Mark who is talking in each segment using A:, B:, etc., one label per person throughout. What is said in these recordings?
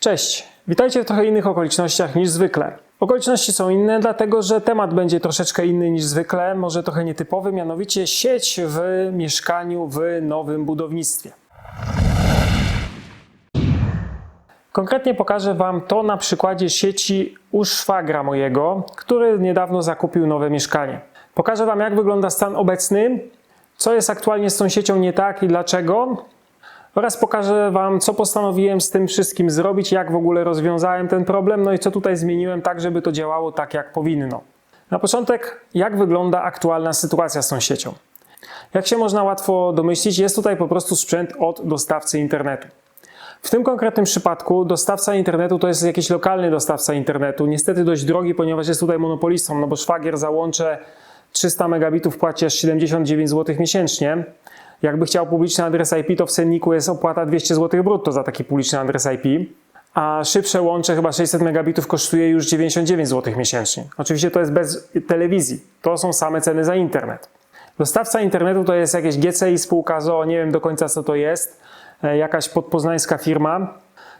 A: Cześć, witajcie w trochę innych okolicznościach niż zwykle. Okoliczności są inne, dlatego że temat będzie troszeczkę inny niż zwykle, może trochę nietypowy, mianowicie sieć w mieszkaniu w nowym budownictwie. Konkretnie pokażę Wam to na przykładzie sieci u szwagra mojego, który niedawno zakupił nowe mieszkanie. Pokażę Wam, jak wygląda stan obecny, co jest aktualnie z tą siecią nie tak i dlaczego, oraz pokażę Wam, co postanowiłem z tym wszystkim zrobić, jak w ogóle rozwiązałem ten problem, no i co tutaj zmieniłem tak, żeby to działało tak, jak powinno. Na początek, jak wygląda aktualna sytuacja z tą siecią. Jak się można łatwo domyślić, jest tutaj po prostu sprzęt od dostawcy internetu. W tym konkretnym przypadku dostawca internetu to jest jakiś lokalny dostawca internetu, niestety dość drogi, ponieważ jest tutaj monopolistą, no bo szwagier za łącze 300 megabitów płaci aż 79 zł miesięcznie. Jakby chciał publiczny adres IP, to w cenniku jest opłata 200 zł brutto za taki publiczny adres IP, a szybsze łącze, chyba 600 megabitów, kosztuje już 99 zł miesięcznie. Oczywiście to jest bez telewizji, to są same ceny za internet. Dostawca internetu to jest jakieś GCI spółka ZOO, nie wiem do końca co to jest, e, jakaś podpoznańska firma.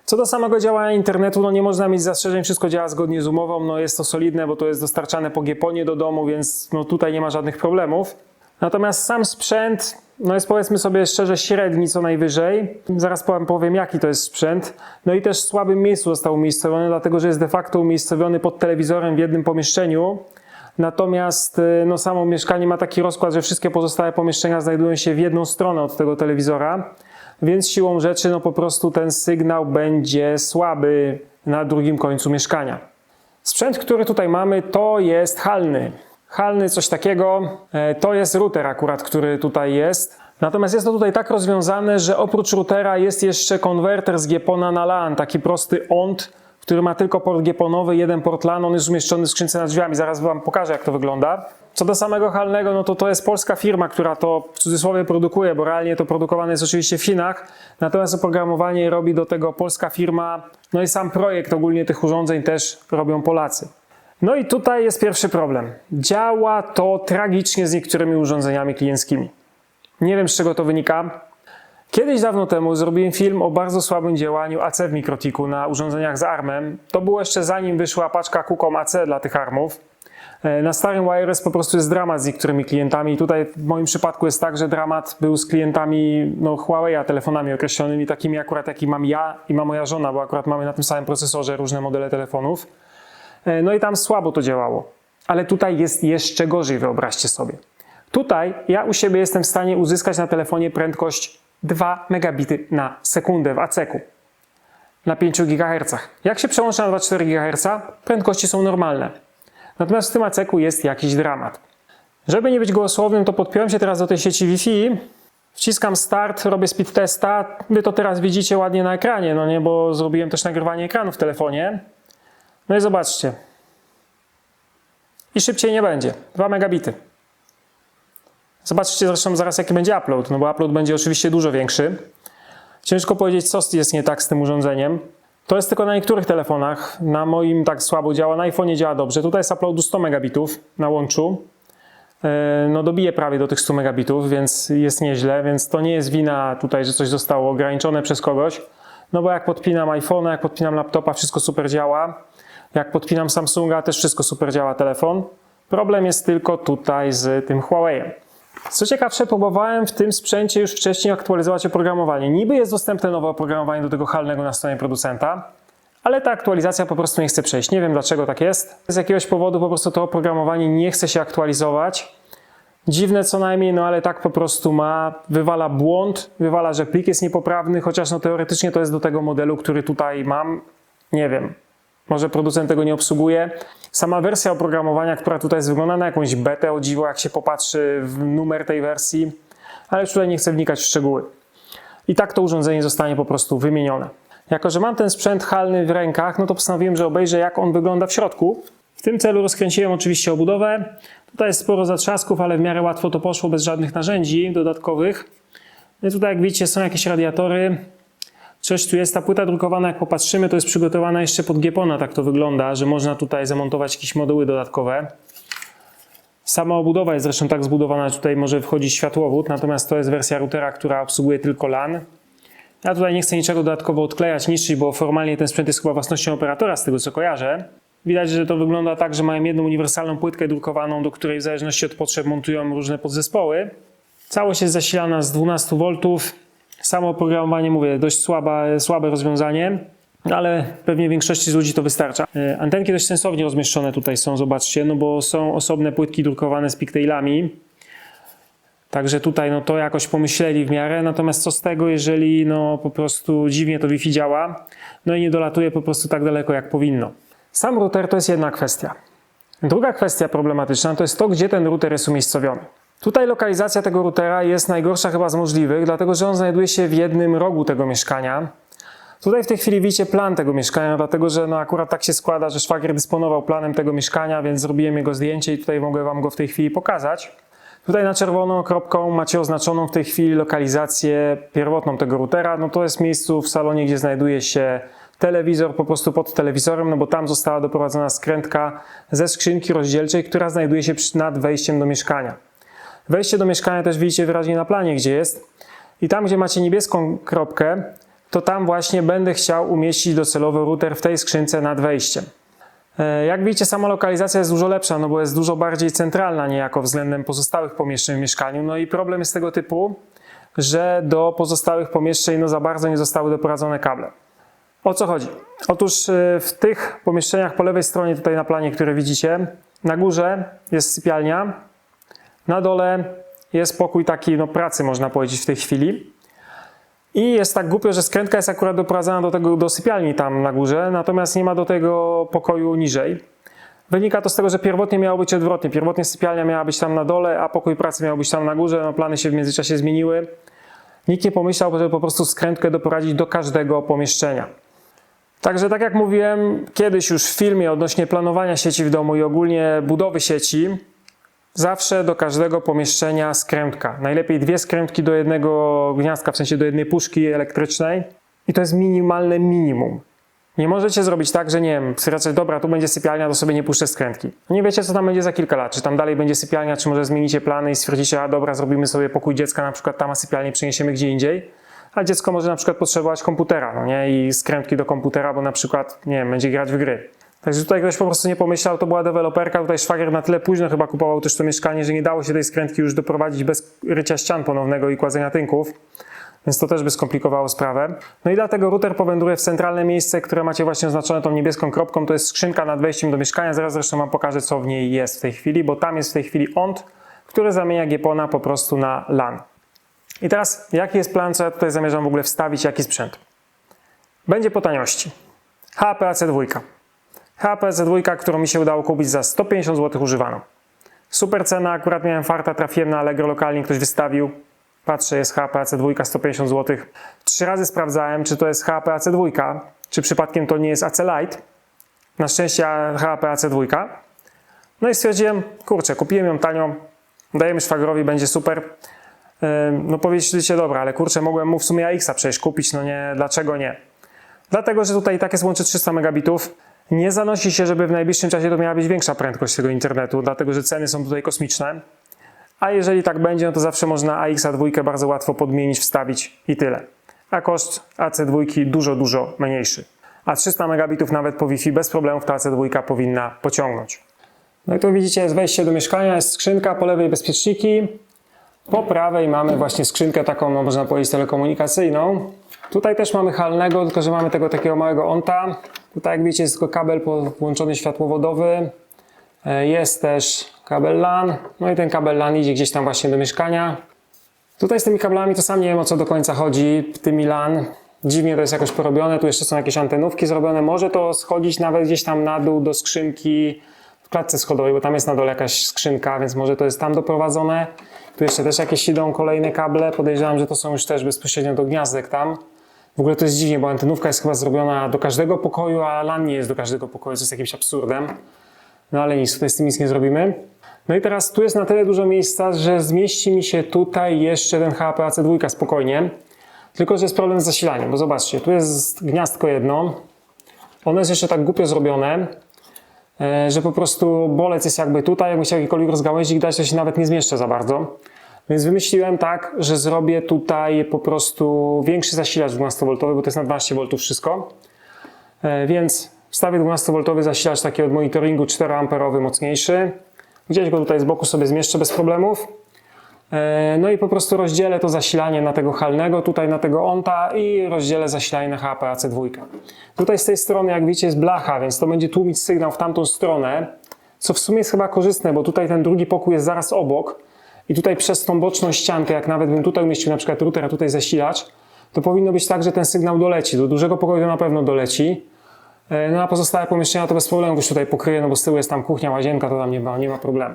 A: Co do samego działania internetu, no nie można mieć zastrzeżeń, wszystko działa zgodnie z umową, no jest to solidne, bo to jest dostarczane po GPONie do domu, więc no tutaj nie ma żadnych problemów. Natomiast sam sprzęt, no jest powiedzmy sobie szczerze średni co najwyżej. Zaraz powiem, powiem jaki to jest sprzęt. No i też w słabym miejscu został umiejscowiony, dlatego że jest de facto umiejscowiony pod telewizorem w jednym pomieszczeniu. Natomiast y, no, samo mieszkanie ma taki rozkład, że wszystkie pozostałe pomieszczenia znajdują się w jedną stronę od tego telewizora, więc siłą rzeczy no, po prostu ten sygnał będzie słaby na drugim końcu mieszkania. Sprzęt, który tutaj mamy, to jest halny. Halny, coś takiego, e, to jest router akurat, który tutaj jest. Natomiast jest to tutaj tak rozwiązane, że oprócz routera jest jeszcze konwerter z GPONa na LAN, taki prosty ONT, który ma tylko port GPONowy, jeden port LAN, on jest umieszczony w skrzynce nad drzwiami. Zaraz Wam pokażę, jak to wygląda. Co do samego halnego, no to to jest polska firma, która to w cudzysłowie produkuje, bo realnie to produkowane jest oczywiście w Chinach, natomiast oprogramowanie robi do tego polska firma, no i sam projekt ogólnie tych urządzeń też robią Polacy. No i tutaj jest pierwszy problem. Działa to tragicznie z niektórymi urządzeniami klienckimi. Nie wiem z czego to wynika. Kiedyś dawno temu zrobiłem film o bardzo słabym działaniu AC w Mikrotiku na urządzeniach z ARMem. To było jeszcze zanim wyszła paczka Kukom AC dla tych ARMów. E, Na starym Wireless po prostu jest dramat z niektórymi klientami. Tutaj w moim przypadku jest tak, że dramat był z klientami no, Huawei'a, telefonami określonymi, takimi akurat jaki mam ja i ma moja żona, bo akurat mamy na tym samym procesorze różne modele telefonów. E, No i tam słabo to działało. Ale tutaj jest jeszcze gorzej, wyobraźcie sobie. Tutaj ja u siebie jestem w stanie uzyskać na telefonie prędkość 2 megabity na sekundę w ACK-u na 5 GHz. Jak się przełącza na 2,4 GHz, prędkości są normalne. Natomiast w tym ACK-u jest jakiś dramat. Żeby nie być gołosłownym, to podpiąłem się teraz do tej sieci Wi-Fi, wciskam start, robię speed testa. Wy to teraz widzicie ładnie na ekranie, no nie, bo zrobiłem też nagrywanie ekranu w telefonie. No i zobaczcie. I szybciej nie będzie. 2 megabity. Zobaczcie zresztą zaraz jaki będzie upload, no bo upload będzie oczywiście dużo większy. Ciężko powiedzieć, co jest nie tak z tym urządzeniem. To jest tylko na niektórych telefonach. Na moim tak słabo działa, na iPhone działa dobrze. Tutaj jest uploadu 100 megabitów na łączu. E, No dobije prawie do tych 100 megabitów, więc jest nieźle, więc to nie jest wina tutaj, że coś zostało ograniczone przez kogoś. No bo jak podpinam iPhone'a, jak podpinam laptopa, wszystko super działa. Jak podpinam Samsunga, też wszystko super działa telefon. Problem jest tylko tutaj z tym Huawei'em. Co ciekawsze, próbowałem w tym sprzęcie już wcześniej aktualizować oprogramowanie. Niby jest dostępne nowe oprogramowanie do tego halnego na stronie producenta, ale ta aktualizacja po prostu nie chce przejść. Nie wiem dlaczego tak jest. Z jakiegoś powodu po prostu to oprogramowanie nie chce się aktualizować. Dziwne co najmniej, no ale tak po prostu ma, wywala błąd, wywala, że plik jest niepoprawny, chociaż no teoretycznie to jest do tego modelu, który tutaj mam. Nie wiem, może producent tego nie obsługuje. Sama wersja oprogramowania, która tutaj jest wygląda na jakąś betę, o dziwo, jak się popatrzy w numer tej wersji, ale już tutaj nie chcę wnikać w szczegóły. I tak to urządzenie zostanie po prostu wymienione. Jako, że mam ten sprzęt halny w rękach, no to postanowiłem, że obejrzę, jak on wygląda w środku. W tym celu rozkręciłem oczywiście obudowę. Tutaj jest sporo zatrzasków, ale w miarę łatwo to poszło bez żadnych narzędzi dodatkowych. I tutaj, jak widzicie, są jakieś radiatory. Coś tu jest, ta płyta drukowana, jak popatrzymy, to jest przygotowana jeszcze pod Giepona, tak to wygląda, że można tutaj zamontować jakieś moduły dodatkowe. Sama obudowa jest zresztą tak zbudowana, że tutaj może wchodzić światłowód, natomiast to jest wersja routera, która obsługuje tylko LAN. Ja tutaj nie chcę niczego dodatkowo odklejać, niszczyć, bo formalnie ten sprzęt jest chyba własnością operatora, z tego co kojarzę. Widać, że to wygląda tak, że mają jedną uniwersalną płytkę drukowaną, do której w zależności od potrzeb montują różne podzespoły. Całość jest zasilana z 12 V. Samo oprogramowanie, mówię, dość słaba, słabe rozwiązanie, ale pewnie większości z ludzi to wystarcza. E, Antenki dość sensownie rozmieszczone tutaj są, zobaczcie, no bo są osobne płytki drukowane z pigtailami. Także tutaj no to jakoś pomyśleli w miarę, natomiast co z tego, jeżeli no po prostu dziwnie to Wi-Fi działa, no i nie dolatuje po prostu tak daleko jak powinno. Sam router to jest jedna kwestia. Druga kwestia problematyczna to jest to, gdzie ten router jest umiejscowiony. Tutaj lokalizacja tego routera jest najgorsza chyba z możliwych, dlatego że on znajduje się w jednym rogu tego mieszkania. Tutaj w tej chwili widzicie plan tego mieszkania, dlatego że no akurat tak się składa, że szwagier dysponował planem tego mieszkania, więc zrobiłem jego zdjęcie i tutaj mogę Wam go w tej chwili pokazać. Tutaj na czerwoną kropką macie oznaczoną w tej chwili lokalizację pierwotną tego routera. No to jest miejscu w salonie, gdzie znajduje się telewizor po prostu pod telewizorem, no bo tam została doprowadzona skrętka ze skrzynki rozdzielczej, która znajduje się nad wejściem do mieszkania. Wejście do mieszkania też widzicie wyraźnie na planie, gdzie jest. I tam, gdzie macie niebieską kropkę, to tam właśnie będę chciał umieścić docelowo router w tej skrzynce nad wejściem. E, Jak widzicie, sama lokalizacja jest dużo lepsza, no bo jest dużo bardziej centralna niejako względem pozostałych pomieszczeń w mieszkaniu. No i problem jest tego typu, że do pozostałych pomieszczeń no za bardzo nie zostały doprowadzone kable. O co chodzi? Otóż e, w tych pomieszczeniach po lewej stronie tutaj na planie, które widzicie, na górze jest sypialnia, na dole jest pokój taki no, pracy, można powiedzieć, w tej chwili. I jest tak głupio, że skrętka jest akurat doprowadzona do tego do sypialni tam na górze, natomiast nie ma do tego pokoju niżej. Wynika to z tego, że pierwotnie miało być odwrotnie. Pierwotnie sypialnia miała być tam na dole, a pokój pracy miał być tam na górze. No, plany się w międzyczasie zmieniły. Nikt nie pomyślał, żeby po prostu skrętkę doprowadzić do każdego pomieszczenia. Także tak jak mówiłem kiedyś już w filmie odnośnie planowania sieci w domu i ogólnie budowy sieci, zawsze do każdego pomieszczenia skrętka. Najlepiej dwie skrętki do jednego gniazdka, w sensie do jednej puszki elektrycznej. I to jest minimalne minimum. Nie możecie zrobić tak, że nie wiem, stwierdzicie, dobra, tu będzie sypialnia, to sobie nie puszczę skrętki. Nie wiecie, co tam będzie za kilka lat. Czy tam dalej będzie sypialnia, czy może zmienicie plany i stwierdzicie, a dobra, zrobimy sobie pokój dziecka, na przykład tam, a sypialnię przeniesiemy gdzie indziej. A dziecko może na przykład potrzebować komputera, no nie? I skrętki do komputera, bo na przykład, nie wiem, będzie grać w gry. Także tutaj ktoś po prostu nie pomyślał, to była deweloperka, tutaj szwagier na tyle późno chyba kupował też to mieszkanie, że nie dało się tej skrętki już doprowadzić bez rycia ścian ponownego i kładzenia tynków. Więc to też by skomplikowało sprawę. No i dlatego router powędruje w centralne miejsce, które macie właśnie oznaczone tą niebieską kropką. To jest skrzynka nad wejściem do mieszkania. Zaraz zresztą Wam pokażę, co w niej jest w tej chwili, bo tam jest w tej chwili ONT, który zamienia GPONa po prostu na LAN. I teraz, jaki jest plan, co ja tutaj zamierzam w ogóle wstawić, jaki sprzęt? Będzie po taniości. HPAC2. HPAC2, którą mi się udało kupić za 150 zł używaną. Super cena, akurat miałem farta, trafiłem na Allegro lokalnie, ktoś wystawił. Patrzę, jest HPAC2 150 zł. Trzy razy sprawdzałem, czy to jest HPAC2, czy przypadkiem to nie jest AC Lite. Na szczęście HPAC2. No i stwierdziłem, kurczę, kupiłem ją tanio, dajemy szwagrowi, będzie super. No powiedzieliście, dobra, ale kurczę, mogłem mu w sumie AX-a przecież kupić, no nie, dlaczego nie? Dlatego, że tutaj tak jest łącze 300 megabitów. Nie zanosi się, żeby w najbliższym czasie to miała być większa prędkość tego internetu, dlatego że ceny są tutaj kosmiczne. A jeżeli tak będzie, no to zawsze można AX2 bardzo łatwo podmienić, wstawić i tyle. A koszt AC2 dużo, dużo mniejszy. A 300 megabitów nawet po Wi-Fi bez problemów ta AC2 powinna pociągnąć. No i tu widzicie, jest wejście do mieszkania, jest skrzynka, po lewej bezpieczniki, po prawej mamy właśnie skrzynkę taką, no można powiedzieć, telekomunikacyjną. Tutaj też mamy halnego, tylko że mamy tego takiego małego onta. Tutaj jak widzicie jest tylko kabel podłączony światłowodowy. E, Jest też kabel LAN. No i ten kabel LAN idzie gdzieś tam właśnie do mieszkania. Tutaj z tymi kablami to sam nie wiem o co do końca chodzi. Tymi LAN. Dziwnie to jest jakoś porobione. Tu jeszcze są jakieś antenówki zrobione. Może to schodzić nawet gdzieś tam na dół do skrzynki w klatce schodowej, bo tam jest na dole jakaś skrzynka, więc może to jest tam doprowadzone. Tu jeszcze też jakieś idą kolejne kable. Podejrzewam, że to są już też bezpośrednio do gniazdek tam. W ogóle to jest dziwnie, bo antenówka jest chyba zrobiona do każdego pokoju, a LAN nie jest do każdego pokoju, co jest jakimś absurdem. No ale nic, tutaj z tym nic nie zrobimy. No i teraz tu jest na tyle dużo miejsca, że zmieści mi się tutaj jeszcze ten HPAC2 spokojnie. Tylko, że jest problem z zasilaniem, bo zobaczcie, tu jest gniazdko jedno. Ono jest jeszcze tak głupio zrobione, e, że po prostu bolec jest jakby tutaj, jakby chciał jakikolwiek rozgałęzić dać, to się nawet nie zmieszczę za bardzo. Więc wymyśliłem tak, że zrobię tutaj po prostu większy zasilacz 12V, bo to jest na 12V wszystko. E, Więc wstawię 12V zasilacz taki od monitoringu 4A mocniejszy. Gdzieś go tutaj z boku sobie zmieszczę bez problemów. E, No i po prostu rozdzielę to zasilanie na tego halnego, tutaj na tego onta i rozdzielę zasilanie na HPAC2. Tutaj z tej strony, jak widzicie, jest blacha, więc to będzie tłumić sygnał w tamtą stronę, co w sumie jest chyba korzystne, bo tutaj ten drugi pokój jest zaraz obok i tutaj przez tą boczną ściankę, jak nawet bym tutaj umieścił na przykład router, a tutaj zasilacz, to powinno być tak, że ten sygnał doleci. Do dużego pokoju na pewno doleci. E, No a pozostałe pomieszczenia to bez problemu już tutaj pokryję, no bo z tyłu jest tam kuchnia, łazienka, to tam nie ma, nie ma problemu.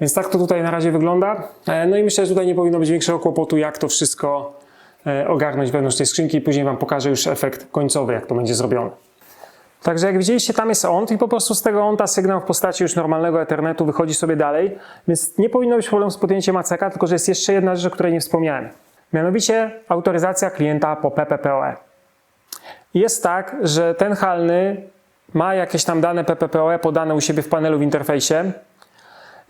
A: Więc tak to tutaj na razie wygląda. E, No i myślę, że tutaj nie powinno być większego kłopotu, jak to wszystko e, ogarnąć wewnątrz tej skrzynki i później Wam pokażę już efekt końcowy, jak to będzie zrobione. Także jak widzieliście, tam jest ONT i po prostu z tego ONTA sygnał w postaci już normalnego Ethernetu wychodzi sobie dalej, więc nie powinno być problemu z podjęciem ACK, tylko że jest jeszcze jedna rzecz, o której nie wspomniałem. Mianowicie autoryzacja klienta po PPPoE. Jest tak, że ten halny ma jakieś tam dane PPPoE podane u siebie w panelu w interfejsie,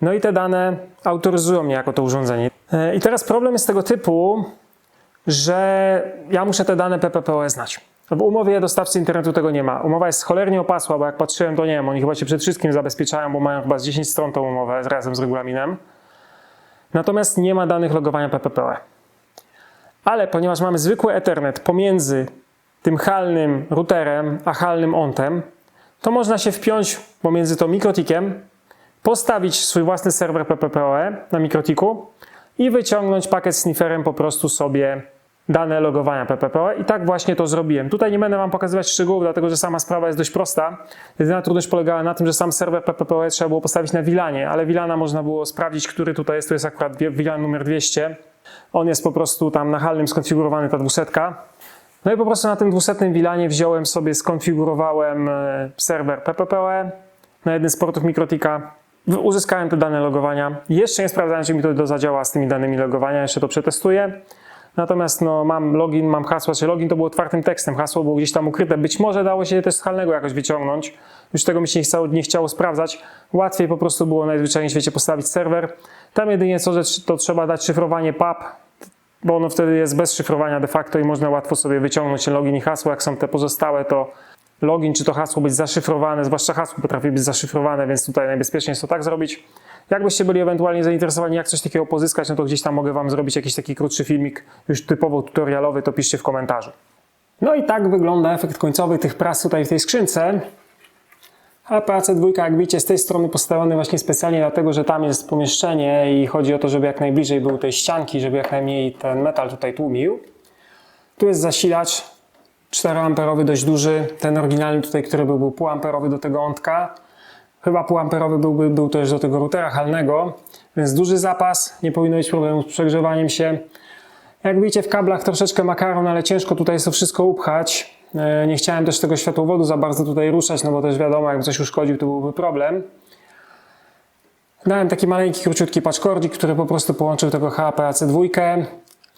A: no i te dane autoryzują mnie jako to urządzenie. E, I teraz problem jest tego typu, że ja muszę te dane PPPoE znać. W umowie dostawcy internetu tego nie ma. Umowa jest cholernie opasła, bo jak patrzyłem, to nie wiem, oni chyba się przed wszystkim zabezpieczają, bo mają chyba z 10 stron tą umowę razem z regulaminem. Natomiast nie ma danych logowania PPPoE. Ale ponieważ mamy zwykły Ethernet pomiędzy tym halnym routerem a halnym ontem, to można się wpiąć pomiędzy to mikrotikiem, postawić swój własny serwer PPPoE na mikrotiku i wyciągnąć pakiet snifferem po prostu sobie dane logowania PPPoE i tak właśnie to zrobiłem. Tutaj nie będę Wam pokazywać szczegółów, dlatego że sama sprawa jest dość prosta. Jedyna trudność polegała na tym, że sam serwer PPPoE trzeba było postawić na VLANie, ale VLANa można było sprawdzić, który tutaj jest. To jest akurat VLAN numer 200. On jest po prostu tam na halnym skonfigurowany, ta dwusetka. No i po prostu na tym 200 VLANie wziąłem sobie, skonfigurowałem e, serwer PPPoE na jednym z portów Mikrotika. Uzyskałem te dane logowania. Jeszcze nie sprawdzałem, czy mi to zadziała z tymi danymi logowania, jeszcze to przetestuję. Natomiast no, mam login, mam hasło, czy login to było otwartym tekstem, hasło było gdzieś tam ukryte. Być może dało się je też z jakoś wyciągnąć. Już tego mi się nie chciało, nie chciało sprawdzać. Łatwiej po prostu było najzwyczajniej w świecie postawić serwer. Tam jedynie co, że to trzeba dać szyfrowanie PAP, bo ono wtedy jest bez szyfrowania de facto i można łatwo sobie wyciągnąć login i hasło. Jak są te pozostałe, to login czy to hasło być zaszyfrowane, zwłaszcza hasło potrafi być zaszyfrowane, więc tutaj najbezpieczniej jest to tak zrobić. Jakbyście byli ewentualnie zainteresowani, jak coś takiego pozyskać, no to gdzieś tam mogę Wam zrobić jakiś taki krótszy filmik, już typowo tutorialowy, to piszcie w komentarzu. No i tak wygląda efekt końcowy tych prac tutaj w tej skrzynce. A PC2, jak widzicie, z tej strony postawiony właśnie specjalnie dlatego, że tam jest pomieszczenie i chodzi o to, żeby jak najbliżej był tej ścianki, żeby jak najmniej ten metal tutaj tłumił. Tu jest zasilacz 4A dość duży, ten oryginalny tutaj, który był, był półamperowy do tego ątka. Chyba półamperowy byłby, był też do tego routera halnego, więc duży zapas, nie powinno być problemu z przegrzewaniem się. Jak widzicie w kablach troszeczkę makaron, ale ciężko tutaj jest to wszystko upchać. E, Nie chciałem też tego światłowodu za bardzo tutaj ruszać, no bo też wiadomo, jakby coś uszkodził, to byłby problem. Dałem taki maleńki, króciutki patchkordzik, który po prostu połączył tego HPAC2.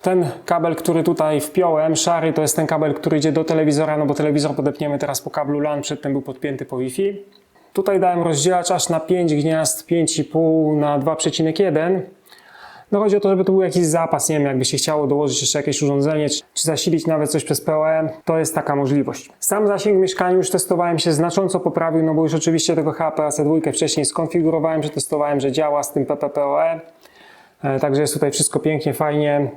A: Ten kabel, który tutaj wpiąłem, szary, to jest ten kabel, który idzie do telewizora, no bo telewizor podepniemy teraz po kablu LAN, przedtem był podpięty po Wi-Fi. Tutaj dałem rozdzielacz aż na 5 gniazd, 5,5 na 2,1. No chodzi o to, żeby to był jakiś zapas, nie wiem, jakby się chciało dołożyć jeszcze jakieś urządzenie, czy, czy zasilić nawet coś przez PoE, to jest taka możliwość. Sam zasięg w mieszkaniu już testowałem się znacząco poprawił, no bo już oczywiście tego HPAC2 wcześniej skonfigurowałem, przetestowałem, że działa z tym PPPoE. E, Także jest tutaj wszystko pięknie, fajnie.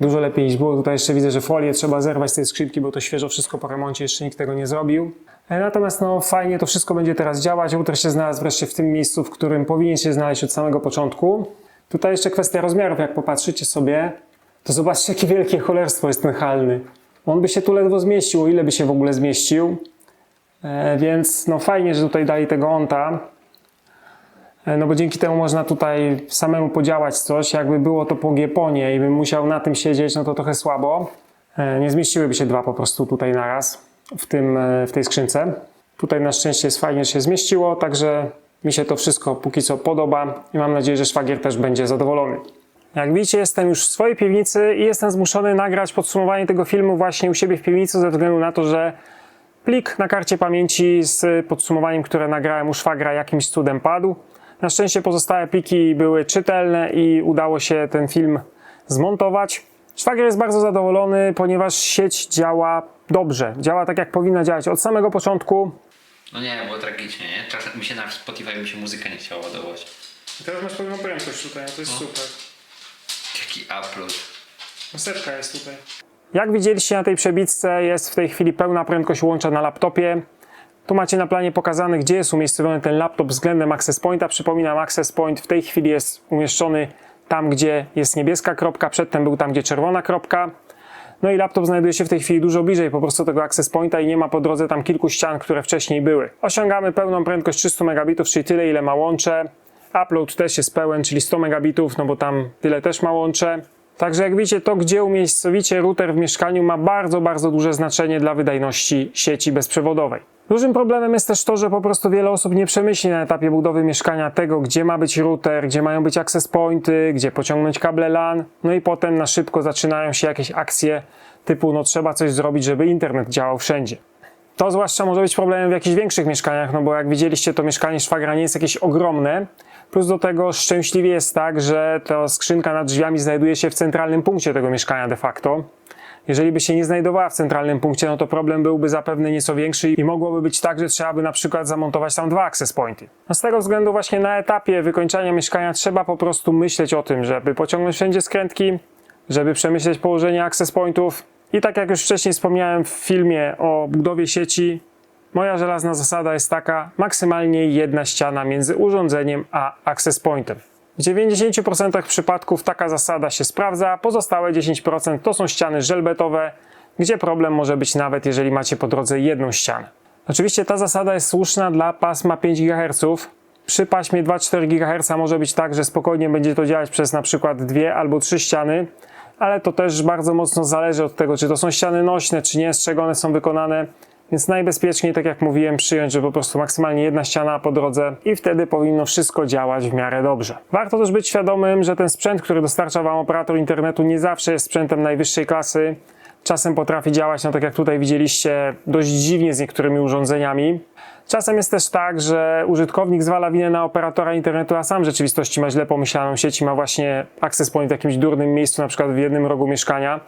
A: Dużo lepiej niż było. Tutaj jeszcze widzę, że folię trzeba zerwać z tej skrzynki, bo to świeżo wszystko po remoncie, jeszcze nikt tego nie zrobił. E, Natomiast no fajnie to wszystko będzie teraz działać. Router się znalazł wreszcie w tym miejscu, w którym powinien się znaleźć od samego początku. Tutaj jeszcze kwestia rozmiarów, jak popatrzycie sobie, to zobaczcie jakie wielkie cholerstwo jest ten halny. On by się tu ledwo zmieścił, o ile by się w ogóle zmieścił. E, Więc no fajnie, że tutaj dali tego onta. E, No bo dzięki temu można tutaj samemu podziałać coś. Jakby było to po Gieponie i bym musiał na tym siedzieć, no to trochę słabo. E, Nie zmieściłyby się dwa po prostu tutaj naraz w, tym, e, w tej skrzynce. Tutaj na szczęście jest fajnie, się zmieściło, także mi się to wszystko póki co podoba i mam nadzieję, że szwagier też będzie zadowolony. Jak widzicie, jestem już w swojej piwnicy i jestem zmuszony nagrać podsumowanie tego filmu właśnie u siebie w piwnicy ze względu na to, że plik na karcie pamięci z podsumowaniem, które nagrałem u szwagra jakimś cudem padł. Na szczęście pozostałe pliki były czytelne i udało się ten film zmontować. Szwagier jest bardzo zadowolony, ponieważ sieć działa dobrze. Działa tak, jak powinna działać od samego początku.
B: No nie, było tragicznie, nie? Czasem mi się na Spotify mi się muzyka nie chciała ładować.
A: Teraz masz pewną prędkość tutaj, to jest super.
B: Jaki upload.
A: Setka jest tutaj. Jak widzieliście na tej przebitce jest w tej chwili pełna prędkość łącza na laptopie. Tu macie na planie pokazane, gdzie jest umiejscowiony ten laptop względem Access Pointa. Przypominam, Access Point w tej chwili jest umieszczony tam, gdzie jest niebieska kropka, przedtem był tam, gdzie czerwona kropka. No i laptop znajduje się w tej chwili dużo bliżej po prostu tego Access Pointa i nie ma po drodze tam kilku ścian, które wcześniej były. Osiągamy pełną prędkość 300 megabitów, czyli tyle, ile ma łącze. Upload też jest pełen, czyli 100 megabitów, no bo tam tyle też ma łącze. Także jak widzicie, to gdzie umiejscowicie router w mieszkaniu ma bardzo, bardzo duże znaczenie dla wydajności sieci bezprzewodowej. Dużym problemem jest też to, że po prostu wiele osób nie przemyśli na etapie budowy mieszkania tego, gdzie ma być router, gdzie mają być access pointy, gdzie pociągnąć kable LAN, no i potem na szybko zaczynają się jakieś akcje typu no trzeba coś zrobić, żeby internet działał wszędzie. To zwłaszcza może być problemem w jakichś większych mieszkaniach, no bo jak widzieliście, to mieszkanie szwagra nie jest jakieś ogromne. Plus do tego szczęśliwie jest tak, że ta skrzynka nad drzwiami znajduje się w centralnym punkcie tego mieszkania de facto. Jeżeli by się nie znajdowała w centralnym punkcie, no to problem byłby zapewne nieco większy i mogłoby być tak, że trzeba by na przykład zamontować tam dwa access pointy. No z tego względu właśnie na etapie wykończania mieszkania trzeba po prostu myśleć o tym, żeby pociągnąć wszędzie skrętki, żeby przemyśleć położenie access pointów. I tak jak już wcześniej wspomniałem w filmie o budowie sieci, moja żelazna zasada jest taka, maksymalnie jedna ściana między urządzeniem a access pointem. W 90% przypadków taka zasada się sprawdza, pozostałe 10% to są ściany żelbetowe, gdzie problem może być nawet jeżeli macie po drodze jedną ścianę. Oczywiście ta zasada jest słuszna dla pasma 5 GHz. Przy paśmie 2,4 GHz może być tak, że spokojnie będzie to działać przez na przykład dwie albo trzy ściany, ale to też bardzo mocno zależy od tego, czy to są ściany nośne, czy nie, z czego one są wykonane. Więc najbezpieczniej, tak jak mówiłem, przyjąć, że po prostu maksymalnie jedna ściana po drodze i wtedy powinno wszystko działać w miarę dobrze. Warto też być świadomym, że ten sprzęt, który dostarcza Wam operator internetu nie zawsze jest sprzętem najwyższej klasy. Czasem potrafi działać, no tak jak tutaj widzieliście, dość dziwnie z niektórymi urządzeniami. Czasem jest też tak, że użytkownik zwala winę na operatora internetu, a sam w rzeczywistości ma źle pomyślaną sieć i ma właśnie access point w jakimś durnym miejscu, na przykład w jednym rogu mieszkania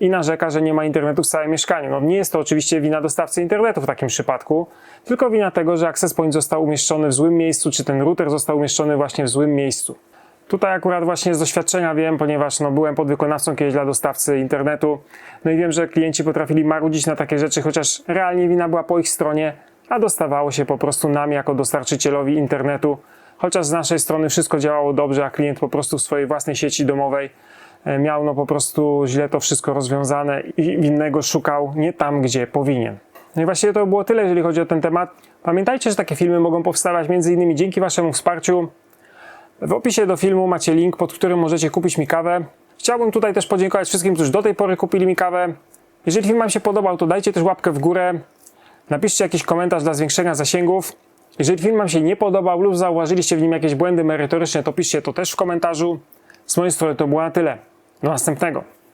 A: i narzeka, że nie ma internetu w całym mieszkaniu. No nie jest to oczywiście wina dostawcy internetu w takim przypadku, tylko wina tego, że access point został umieszczony w złym miejscu, czy ten router został umieszczony właśnie w złym miejscu. Tutaj akurat właśnie z doświadczenia wiem, ponieważ no, byłem podwykonawcą kiedyś dla dostawcy internetu, no i wiem, że klienci potrafili marudzić na takie rzeczy, chociaż realnie wina była po ich stronie, a dostawało się po prostu nam jako dostarczycielowi internetu, chociaż z naszej strony wszystko działało dobrze, a klient po prostu w swojej własnej sieci domowej miał no po prostu źle to wszystko rozwiązane i winnego szukał nie tam, gdzie powinien. No i właściwie to było tyle, jeżeli chodzi o ten temat. Pamiętajcie, że takie filmy mogą powstawać innymi dzięki Waszemu wsparciu. W opisie do filmu macie link, pod którym możecie kupić mi kawę. Chciałbym tutaj też podziękować wszystkim, którzy do tej pory kupili mi kawę. Jeżeli film Wam się podobał, to dajcie też łapkę w górę. Napiszcie jakiś komentarz dla zwiększenia zasięgów. Jeżeli film Wam się nie podobał lub zauważyliście w nim jakieś błędy merytoryczne, to piszcie to też w komentarzu. Z mojej strony to było na tyle. Do następnego.